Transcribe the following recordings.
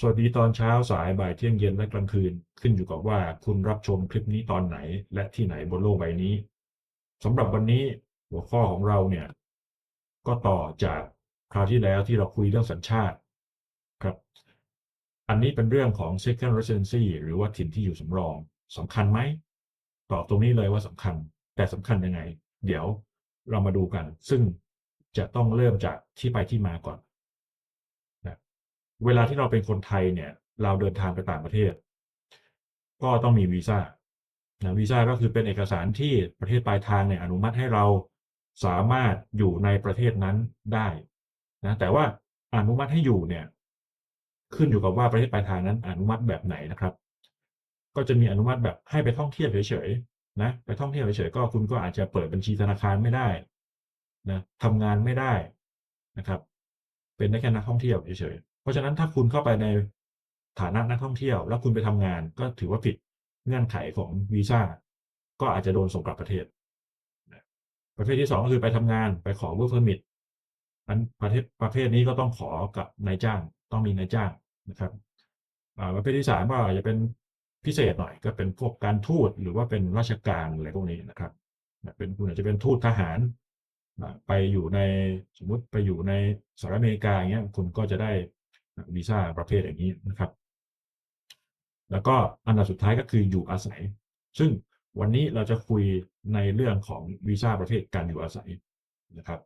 สวัสดีตอนเช้าสายบ่ายเที่ยงเย็นและกลางคืน ขึ้นอยู่กับว่าคุณรับชมคลิปนี้ตอนไหน และที่ไหนบนโลกใบนี้สำหรับวันนี้หัวข้อของเราเนี่ย ก็ต่อจากคราวที่แล้วที่เราคุยเรื่องสัญชาติครับ อันนี้เป็นเรื่องของ second residency หรือว่าถิ่นที่อยู่สำรองสำคัญไหมตอบตรงนี้เลยว่าสำคัญ แต่สำคัญยังไง เดี๋ยวเรามาดูกัน ซึ่งจะต้องเริ่มจากที่ไปที่มาก่อน เวลาที่เราเป็นคนไทยเนี่ย เราเดินทางไปต่างประเทศ ก็ต้องมีวีซ่านะวีซ่าก็คือเป็นเอกสารที่ประเทศปลายทางเนี่ยอนุมัติให้เราสามารถอยู่ในประเทศนั้นได้นะแต่ว่าอนุมัติให้อยู่เนี่ย ขึ้นอยู่กับว่าประเทศปลายทางนั้น อนุมัติแบบไหนนะครับ ก็จะมีอนุมัติแบบให้ไปท่องเที่ยวเฉยๆนะไปท่องเที่ยวเฉยๆก็คุณก็อาจจะเปิดบัญชีธนาคารไม่ได้นะทำงานไม่ได้นะครับ เป็นได้แค่นักท่องเที่ยวเฉยๆ เพราะฉะนั้นถ้าคุณเข้าไปในฐานะนักท่องเที่ยว แล้วคุณไปทำงานก็ถือว่าผิดเงื่อนไขของวีซ่าก็อาจจะโดนส่งกลับประเทศ ประเภทที่สองก็คือไปทำงานไปขอ work permit อันประเภทประเภทนี้ก็ต้องขอกับนายจ้างต้องมีนายจ้างนะครับประเภทที่สามก็อาจจะเป็นพิเศษหน่อยก็เป็นพวกการทูตหรือว่าเป็นราชการอะไรพวกนี้นะครับเป็นคุณอาจจะเป็นทูตทหารไปอยู่ในสมมุติไปอยู่ในสหรัฐอเมริกาอย่างเงี้ยคุณก็จะได้ วีซ่าประเภทอย่างนี้นะครับ แล้วก็อันดับสุดท้ายก็คืออยู่อาศัย ซึ่งวันนี้เราจะคุยในเรื่องของวีซ่าประเภทการอยู่อาศัยนะครับ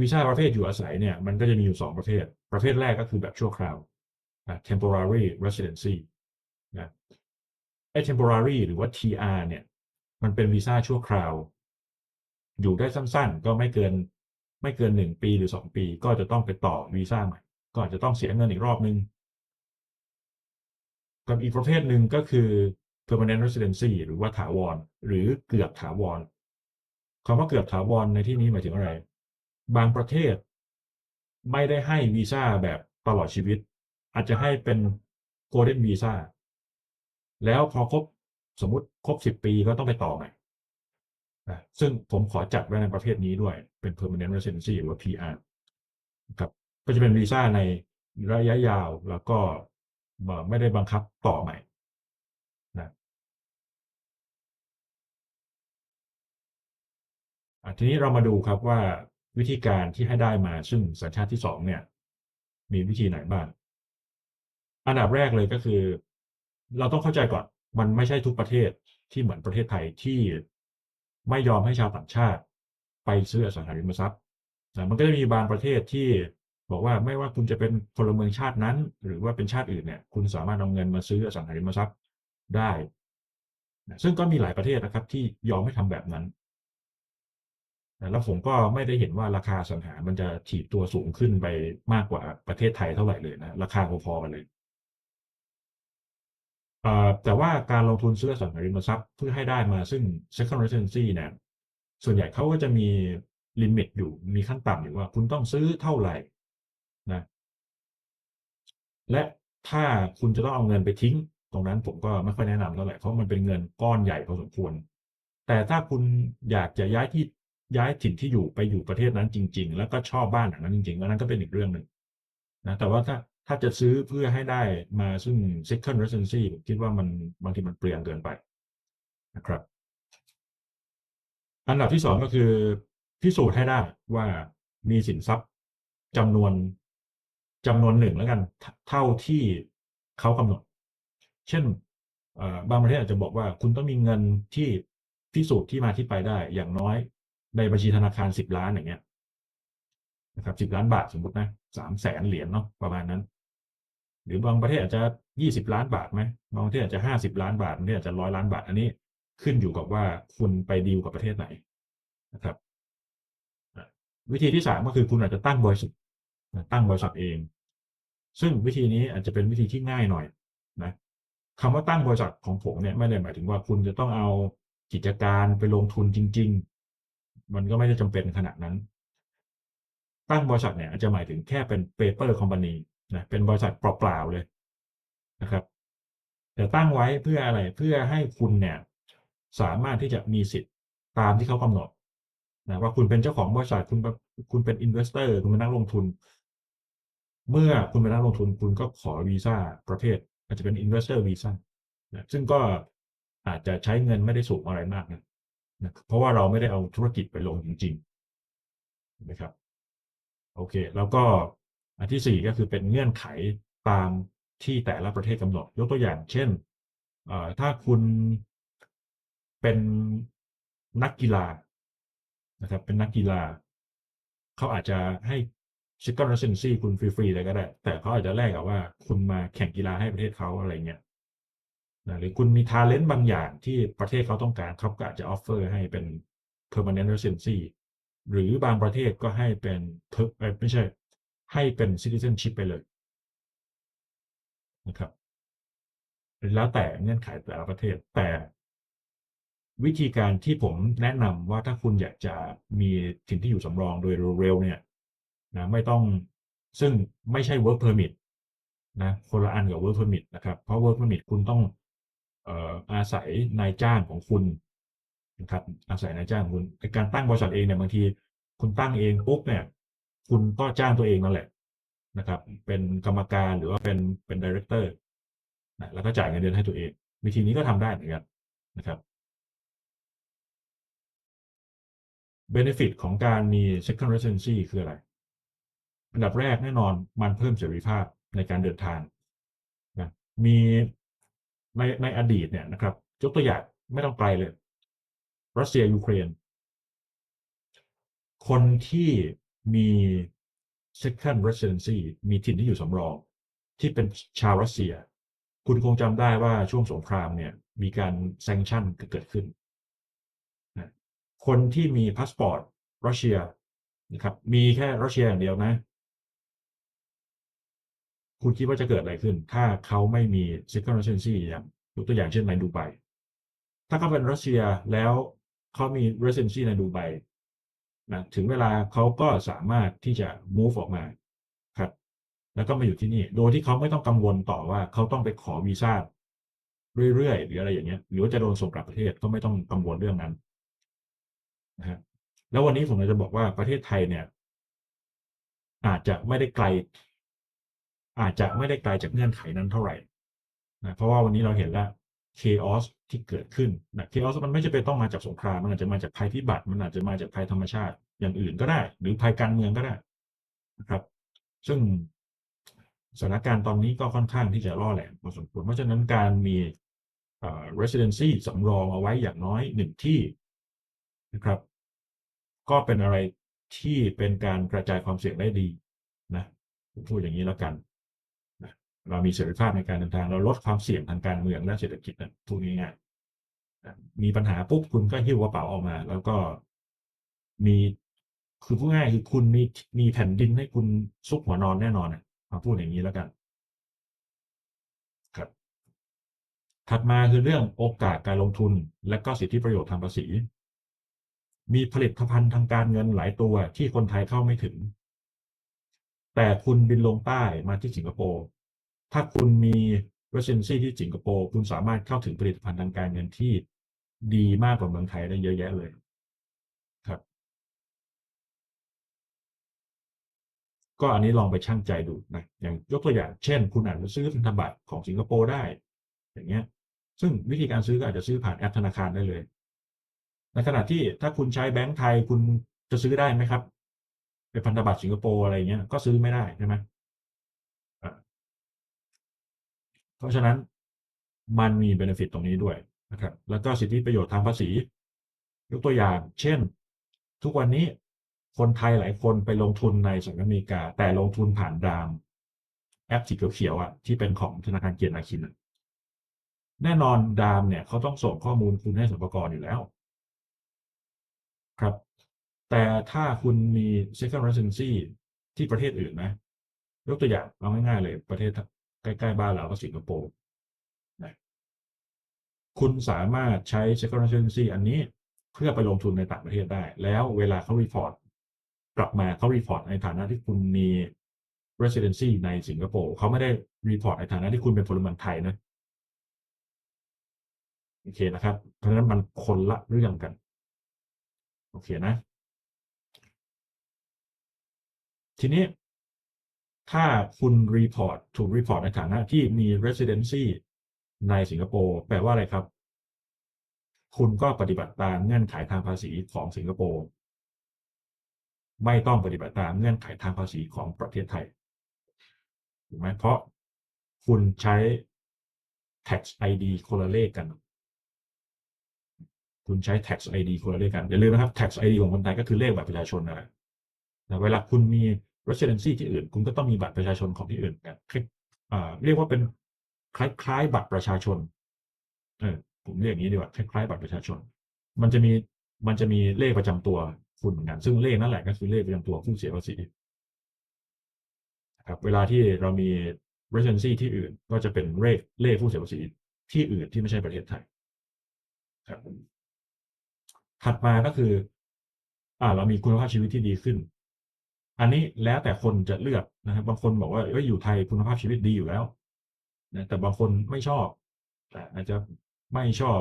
วีซ่าประเภทอยู่อาศัยเนี่ยมันก็จะมีอยู่สองประเภท ประเภทแรกก็คือแบบชั่วคราวอะ temporary residency นะไอ้ temporary หรือว่า TR เนี่ย มันเป็นวีซ่าชั่วคราว อยู่ได้สั้นๆ ก็ไม่เกินไม่เกินหนึ่งปีหรือสองปี ก็จะต้องไปต่อวีซ่าใหม่ก็อาจจะต้องเสียเงินอีกรอบนึงกับอีกประเภทหนึ่งก็คือ permanent residency หรือว่าถาวร หรือเกือบถาวรคำว่าเกือบถาวรในที่นี้หมายถึงอะไร บางประเทศไม่ได้ให้วีซ่าแบบตลอดชีวิต อาจจะให้เป็น golden visa แล้วพอครบสมมติครบสิบปีก็ต้องไปต่อใหม่ นะซึ่งผมขอจัดไว้ในประเภทนี้ด้วยเป็น permanent residency หรือว่า PR ครับก็จะเป็นวีซ่าในระยะยาวแล้วก็ไม่ได้บังคับต่อใหม่นะทีนี้เรามาดูครับว่าวิธีการที่ให้ได้มาซึ่งสัญชาติที่สองเนี่ย มีวิธีไหนบ้าง อันดับแรกเลยก็คือ เราต้องเข้าใจก่อน มันไม่ใช่ทุกประเทศที่เหมือนประเทศไทยที่ ไม่ยอมให้ชาวต่างชาติ ไปซื้ออสังหาริมทรัพย์นะมันก็จะมีบางประเทศที่บอกว่าไม่ว่าคุณจะเป็นพลเมืองชาตินั้น หรือว่าเป็นชาติอื่นเนี่ย คุณสามารถเอาเงินมาซื้ออสังหาริมทรัพย์ได้ ซึ่งก็มีหลายประเทศนะครับ ที่ยอมให้ทำแบบนั้นแล้วผมก็ไม่ได้เห็นว่าราคาสังหามันจะถีบตัวสูงขึ้นไปมากกว่าประเทศไทยเท่าไหร่เลยนะ ราคาพอๆกันเลย แต่ว่าการลงทุนซื้อสังหาริมทรัพย์เพื่อให้ได้มาซึ่ง second residency เนี่ยส่วนใหญ่เขาก็จะมีลิมิตอยู่มีขั้นต่ำอยู่ว่าคุณต้องซื้อเท่าไหร่นะและถ้าคุณจะต้องเอาเงินไปทิ้ง ตรงนั้นผมก็ไม่ค่อยแนะนำเท่าไหร่เพราะมันเป็นเงินก้อนใหญ่พอสมควร แต่ถ้าคุณอยากจะย้ายที่ย้ายถิ่นที่อยู่ไปอยู่ประเทศนั้นจริง ๆ แล้วก็ชอบบ้านหลังนั้นจริงๆอันนั้นก็เป็นอีกเรื่องหนึ่งนะแต่ว่าถ้า ถ้าจะซื้อเพื่อให้ได้มาซึ่ง second residency ผมคิดว่ามันบางทีมันเปลืองเกินไปนะครับ อันดับที่สองก็คือพิสูจน์ให้ได้ว่ามีสินทรัพย์จำนวนจำนวนหนึ่งแล้วกัน เท่าที่เขากำหนด เช่นบางประเทศอาจจะบอกว่าคุณต้องมีเงินที่พิสูจน์ที่มาที่ไปได้ อย่างน้อยในบัญชีธนาคารสิบล้านอย่างเงี้ยนะครับสิบล้านบาทสมมตินะสามแสนเหรียญเนาะประมาณนั้น หรือบางประเทศอาจจะยี่สิบล้านบาทไหมบางประเทศอาจจะห้าสิบล้านบาทบางประเทศอาจจะร้อยล้านบาท อันนี้ขึ้นอยู่กับว่าคุณไปดีลกับประเทศไหนนะครับวิธีที่สามก็คือคุณอาจจะตั้งบริษัทตั้งบริษัทเอง ซึ่งวิธีนี้อาจจะเป็นวิธีที่ง่ายหน่อยนะคำว่าตั้งบริษัทของผมเนี่ยไม่ได้หมายถึงว่าคุณจะต้องเอากิจการไปลงทุนจริง ๆ มันก็ไม่ได้จำเป็นขนาดนั้น ตั้งบริษัทเนี่ยอาจจะหมายถึงแค่เป็น paper company นะเป็นบริษัทเปล่าๆเลยนะครับแต่ตั้งไว้เพื่ออะไรเพื่อให้คุณเนี่ยสามารถที่จะมีสิทธิ์ตามที่เขากำหนดนะว่าคุณเป็นเจ้าของบริษัทคุณเป็นคุณเป็นอินเวสเตอร์คุณเป็นนักลงทุน เมื่อคุณเป็นนักลงทุนคุณก็ขอวีซ่าประเภท อาจจะเป็นอินเวสเตอร์วีซ่านะซึ่งก็อาจจะใช้เงินไม่ได้สูงอะไรมากนะนะเพราะว่าเราไม่ได้เอาธุรกิจไปลงจริง ๆ นะครับ โอเค แล้วก็ อันที่สี่ก็คือเป็นเงื่อนไขตามที่แต่ละประเทศกำหนด ยกตัวอย่าง เช่นถ้าคุณเป็นนักกีฬานะครับ เป็นนักกีฬา เขาอาจจะให้ second residency คุณฟรีๆเลยก็ได้ แต่เขาอาจจะแลกกับว่าคุณมาแข่งกีฬาให้ประเทศเขาอะไรเงี้ยนะหรือคุณมี talent บางอย่างที่ประเทศเขาต้องการเขาก็อาจจะ offer ให้เป็น permanent residency หรือบางประเทศก็ให้เป็นเไม่ใช่ ให้เป็น citizenship ไปเลยนะครับ แล้วแต่เงื่อนไขแต่ละประเทศ แต่วิธีการที่ผมแนะนำว่าถ้าคุณอยากจะมีถิ่นที่อยู่สำรองโดยเร็วๆเนี่ยนะไม่ต้องซึ่งไม่ใช่ work permit นะคนละอันกับ work permit นะครับเพราะ work permit คุณต้องเอออาศัยนายจ้างของคุณนะครับอาศัยนายจ้างของคุณในการตั้งบริษัทเองเนี่ยบางที คุณตั้งเองปุ๊บเนี่ย คุณก็จ้างตัวเองนั่นแหละนะครับ เป็นกรรมการหรือว่าเป็นเป็นดีเรคเตอร์นะแล้วก็จ่ายเงินเดือนให้ตัวเอง วิธีนี้ก็ทำได้เหมือนกันนะครับ benefit ของการมี second residency คืออะไร อันดับแรกแน่นอนมันเพิ่มเสรีภาพในการเดินทางนะมีในในอดีตเนี่ยนะครับยกตัวอย่างไม่ต้องไกลเลย รัสเซียยูเครน คนที่ มี second residency มีถิ่นที่อยู่สำรอง ที่เป็นชาวรัสเซีย คุณคงจำได้ว่าช่วงสงครามเนี่ยมีการแซงชั่นเกิดขึ้นนะคนที่มีพาสปอร์ตรัสเซียนะครับ มีแค่รัสเซียอย่างเดียวนะ คุณคิดว่าจะเกิดอะไรขึ้น ถ้าเขาไม่มี second residency อย่างยกตัวอย่างเช่นในดูไบถ้าเขาเป็นรัสเซียแล้วเขามี residency ในดูไบ นะถึงเวลาเขาก็สามารถที่จะ move ออกมาครับ แล้วก็มาอยู่ที่นี่ โดยที่เขาไม่ต้องกังวลต่อว่าเขาต้องไปขอวีซ่าเรื่อยๆหรืออะไรอย่างเงี้ย หรือว่าจะโดนส่งกลับประเทศก็ไม่ต้องกังวลเรื่องนั้นนะฮะแล้ววันนี้ผมจะบอกว่าประเทศไทยเนี่ย อาจจะไม่ได้ไกล อาจจะไม่ได้ไกลจากเงื่อนไขนั้นเท่าไหร่นะเพราะว่าวันนี้เราเห็นแล้ว chaos ที่เกิดขึ้นนะ chaos มันไม่จำเป็นต้องมาจากสงคราม มันอาจจะมาจากภัยพิบัติ มันอาจจะมาจากภัยธรรมชาติ อย่างอื่นก็ได้ หรือภัยการเมืองก็ได้นะครับ ซึ่งสถานการณ์ตอนนี้ก็ค่อนข้างที่จะล่อแหลมพอสมควร เพราะฉะนั้นการมีเอ่อ residency สำรองเอาไว้อย่างน้อยหนึ่งที่นะครับ ก็เป็นอะไรที่เป็นการกระจายความเสี่ยงได้ดีนะผมพูดอย่างนี้แล้วกัน เรามีเสรีภาพในการเดินทาง เราลดความเสี่ยงทางการเมืองและเศรษฐกิจนะพูดง่ายๆนะมีปัญหาปุ๊บคุณก็หิ้วกระเป๋าออกมา แล้วก็มีคือพูดง่ายคือคุณมีมีแผ่นดินให้คุณซุกหัวนอนแน่นอนนะมาพูดอย่างนี้แล้วกันครับ ถัดมาคือเรื่องโอกาสการลงทุน และก็สิทธิประโยชน์ทางภาษี มีผลิตภัณฑ์ทางการเงินหลายตัวที่คนไทยเข้าไม่ถึง แต่คุณบินลงใต้มาที่สิงคโปร์ ถ้าคุณมี residency ที่สิงคโปร์คุณสามารถเข้าถึงผลิตภัณฑ์ทางการเงินที่ดีมากกว่าเมืองไทยได้เยอะแยะเลย ครับ ก็อันนี้ลองไปชั่งใจดูนะอย่างยกตัวอย่างเช่น คุณอาจจะซื้อพันธบัตรของสิงคโปร์ได้ อย่างเงี้ย ซึ่งวิธีการซื้อก็อาจจะซื้อผ่านแอปธนาคารได้เลย ในขณะที่ถ้าคุณใช้แบงก์ไทยคุณจะซื้อได้ไหมครับเป็นพันธบัตรสิงคโปร์อะไรเงี้ยก็ซื้อไม่ได้ใช่ไหมอะเพ ราะฉะนั้นมันมีเบนฟิตตรงนี้ด้วยนะครับ แล้วก็สิทธิประโยชน์ทางภาษี ยกตัวอย่าง เช่น ทุกวันนี้คนไทยหลายคนไปลงทุนในสหรัฐอเมริกา แต่ลงทุนผ่านดาม แอปสีเขียวๆอะที่เป็นของธนาคารเกียรตินาคิน แน่นอนดามเนี่ยเขาต้องส่งข้อมูลคุณให้สรรพากรอยู่แล้ว ครับ แต่ถ้าคุณมี second residency ที่ประเทศอื่นนะ ยกตัวอย่างเอาง่ายๆเลยประเทศ ใกล้ๆบ้านเราก็สิงคโปร์นะคุณสามารถใช้ second agency อันนี้เพื่อไปลงทุนในต่างประเทศได้ แล้วเวลาเขารีพอร์ตกลับมาเขารีพอร์ตในฐานะที่คุณมี residency ในสิงคโปร์เขาไม่ได้รีพอร์ตในฐานะที่คุณเป็นพลเมืองไทยนะโอเคนะครับ เพราะฉะนั้นมันคนละเรื่องกัน โอเคนะ ทีนี้ ถ้าคุณรีพอร์ตถูกรีพอร์ตในฐานะที่มี residency ในสิงคโปร์แปลว่าอะไรครับ คุณก็ปฏิบัติตามเงื่อนไขทางภาษีของสิงคโปร์ไม่ต้องปฏิบัติตามเงื่อนไขทางภาษีของประเทศไทยถูกไหมเพราะคุณใช้ tax ID คนละเลขกัน คุณใช้ tax ID คนละเลขกันอย่าลืมนะครับ tax ID ของคนไทยก็คือเลขบัตรประชาชนนะแต่เวลาคุณมี residency ที่อื่น คุณก็ต้องมีบัตรประชาชนของที่อื่นกันคลิกอ่าเรียกว่าเป็นคล้ายๆ บัตรประชาชนเออผมเรียกอย่างนี้ดีกว่าคล้ายๆ บัตรประชาชน มันจะมีมันจะมีเลขประจำตัวคุณเหมือนกันซึ่งเลขนั่นแหละก็คือเลขประจำตัวผู้เสียภาษีครับเวลาที่เรามี residency ที่อื่นก็จะเป็นเลขเลขผู้เสียภาษีที่อื่นที่ไม่ใช่ประเทศไทยครับถัดมาก็คือ อ่า เรามีคุณภาพชีวิตที่ดีขึ้น อันนี้แล้วแต่คนจะเลือกนะครับบางคนบอกว่าเอ้ยอยู่ไทยคุณภาพชีวิตดีอยู่แล้วนะแต่บางคนไม่ชอบ แต่อาจจะไม่ชอบ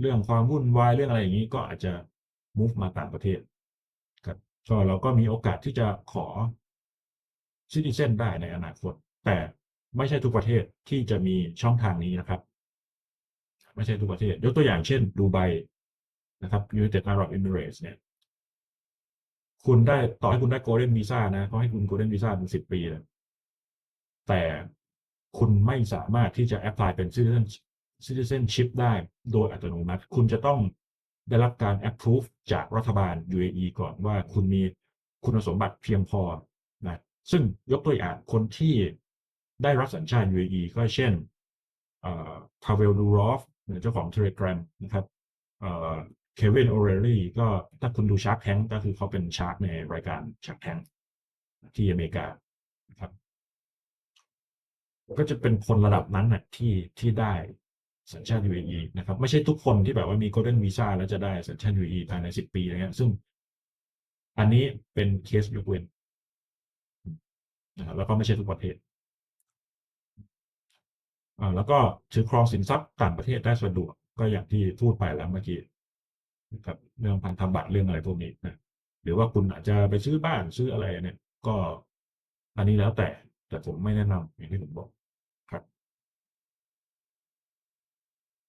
เรื่องความวุ่นวายเรื่องอะไรอย่างนี้ก็อาจจะ move มาต่างประเทศครับก็เราก็มีโอกาสที่จะขอ citizen ได้ในอนาคต แต่ไม่ใช่ทุกประเทศที่จะมีช่องทางนี้นะครับ ไม่ใช่ทุกประเทศ ยกตัวอย่างเช่นดูไบนะครับ United Arab Emirates เนี่ย คุณได้ต่อให้คุณได้ Golden Visa นะเขาให้คุณ Golden Visa เป็นสิบปีเลยแต่คุณไม่สามารถที่จะ apply เป็น citizen citizenship ได้โดยอัตโนมัติ คุณจะต้องได้รับการ approve จากรัฐบาล UAE ก่อนว่าคุณมีคุณสมบัติเพียงพอนะซึ่งยกตัวอย่างคนที่ได้รับสัญชาติ UAE ก็เช่นพาเวลดูรอฟเจ้าของ Telegram นะครับ เควินโอเรลลี่ก็ถ้าคุณดูชาร์ k แทงก็คือเขาเป็นชาร์ k ในรายการชาร์ k แทงที่อเมริกาครับ ก็จะเป็นคนระดับนั้นนะที่ที่ได้สัญชาติ UAE นะครับ ไม่ใช่ทุกคนที่แบบว่ามี Golden Visa แล้วจะได้สัญชาติ UAE ภายในสิบปีอะไรเงี้ยซึ่งอันนี้เป็นเคสยกเว้นนะครับแล้วก็ไม่ใช่ทุกประเทศอ่าแล้วก็ถือครองสินทรัพย์ต่างประเทศได้สะดวกก็อย่างที่พูดไปแล้วเมื่อกี้ นะครับเรื่องพันธบัตรเรื่องอะไรพวกนี้นะหรือว่าคุณอาจจะไปซื้อบ้านซื้ออะไรเนี่ยก็อันนี้แล้วแต่แต่ผมไม่แนะนำอย่างที่ผมบอกครับ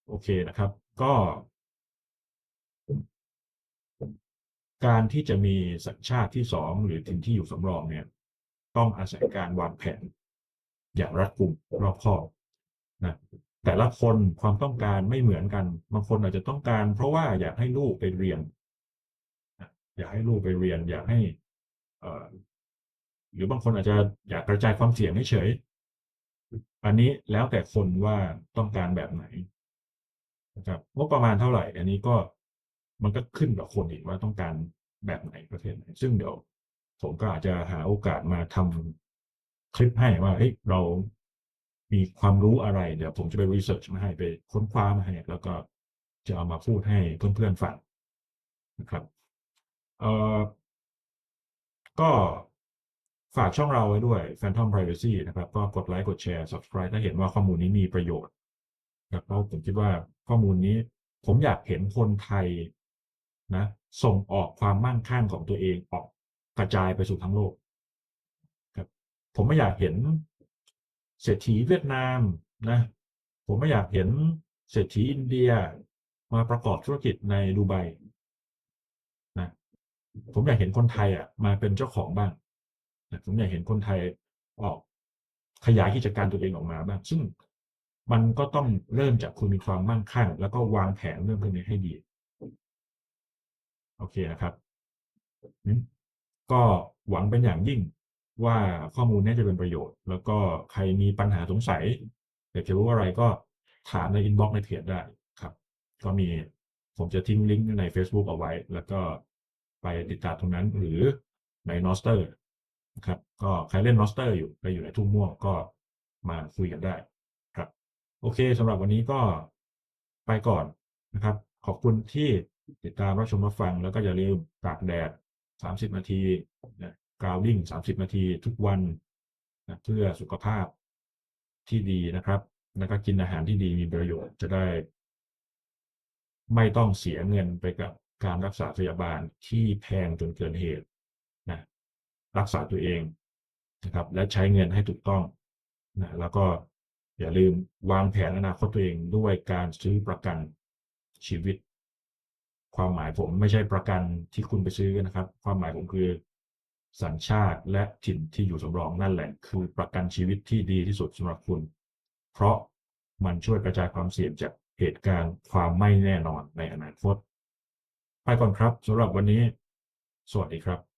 โอเคนะครับ ก็ การที่จะมีสัญชาติที่สองหรือถิ่นที่อยู่สำรองเนี่ย ต้องอาศัยการวางแผนอย่างรัดกุมรอบคอบนะ แต่ละคนความต้องการไม่เหมือนกัน บางคนอาจจะต้องการ เพราะว่าอยากให้ลูกไปเรียน อยากให้ลูกไปเรียน อยากให้เอหรือบางคนอาจจะอยากกระจายความเสี่ยงเฉยอันนี้แล้วแต่คนว่าต้องการแบบไหนนะครับงบประมาณเท่าไหร่ อันนี้ก็มันก็ขึ้นกับคนอีกว่าต้องการแบบไหนประเทศไหน ซึ่งเดี๋ยวผมก็อาจจะหาโอกาสมาทำคลิปให้ว่าเฮ้ยเรา มีความรู้อะไร เดี๋ยวผมจะไปรีเสิร์ชมาให้ไปค้นคว้ามาให้แล้วก็จะเอามาพูดให้เพื่อนๆฟังนะครับเอ่อก็ฝากช่องเราไว้ด้วย Phantom Privacy นะครับ ก็กดไลค์กดแชร์ subscribe ถ้าเห็นว่าข้อมูลนี้มีประโยชน์ครับเพราะผมคิดว่าข้อมูลนี้ ผมอยากเห็นคนไทยนะ ส่งออกความมั่งคั่งของตัวเองออกกระจายไปสู่ทั้งโลกครับผมไม่อยากเห็น เศรษฐีเวียดนามนะผมไม่อยากเห็นเศรษฐีอินเดียมาประกอบธุรกิจในดูไบนะผมอยากเห็นคนไทยอะมาเป็นเจ้าของบ้างนะผมอยากเห็นคนไทยออกขยายกิจการตัวเองออกมาบ้าง ซึ่งมันก็ต้องเริ่มจากคุณมีความมั่งคั่ง แล้วก็วางแผนเรื่องพวกนี้ให้ดี โอเคนะครับ ก็หวังเป็นอย่างยิ่ง ว่าข้อมูลนี้จะเป็นประโยชน์ แล้วก็ใครมีปัญหาสงสัยอยากจะรู้อะไรก็ถามในอินบ็อกซ์ในเพจได้ครับ ก็มีผมจะทิ้งลิงก์ใน Facebook เอาไว้ แล้วก็ไปติดตามตรงนั้นหรือใน n o s t e r นะครับก็ใครเล่น n o s t e r อยู่ไปอยู่ในทุ่งม่วงก็มาคุยกันได้ครับ โอเคสำหรับวันนี้ก็ไปก่อนนะครับ ขอบคุณที่ติดตามรับชมรับฟังแล้วก็อย่าลืมตากแดด 30 นาทีนะ กราวดิ้ง30 นาทีทุกวันนะเพื่อสุขภาพที่ดีนะครับ แล้วก็กินอาหารที่ดีมีประโยชน์จะได้ ไม่ต้องเสียเงินไปกับการรักษาพยาบาลที่แพงจนเกินเหตุนะรักษาตัวเองนะครับ และใช้เงินให้ถูกต้องนะแล้วก็อย่าลืมวางแผนอนาคตตัวเองด้วยการซื้อประกันชีวิต ความหมายผมไม่ใช่ประกันที่คุณไปซื้อนะครับ ความหมายผมคือ สัญชาติและถิ่นที่อยู่สำรองนั่นแหละ คือประกันชีวิตที่ดีที่สุดสำหรับคุณ เพราะมันช่วยกระจายความเสี่ยงจากเหตุการณ์ความไม่แน่นอนในอนาคต ไปก่อนครับสำหรับวันนี้ สวัสดีครับ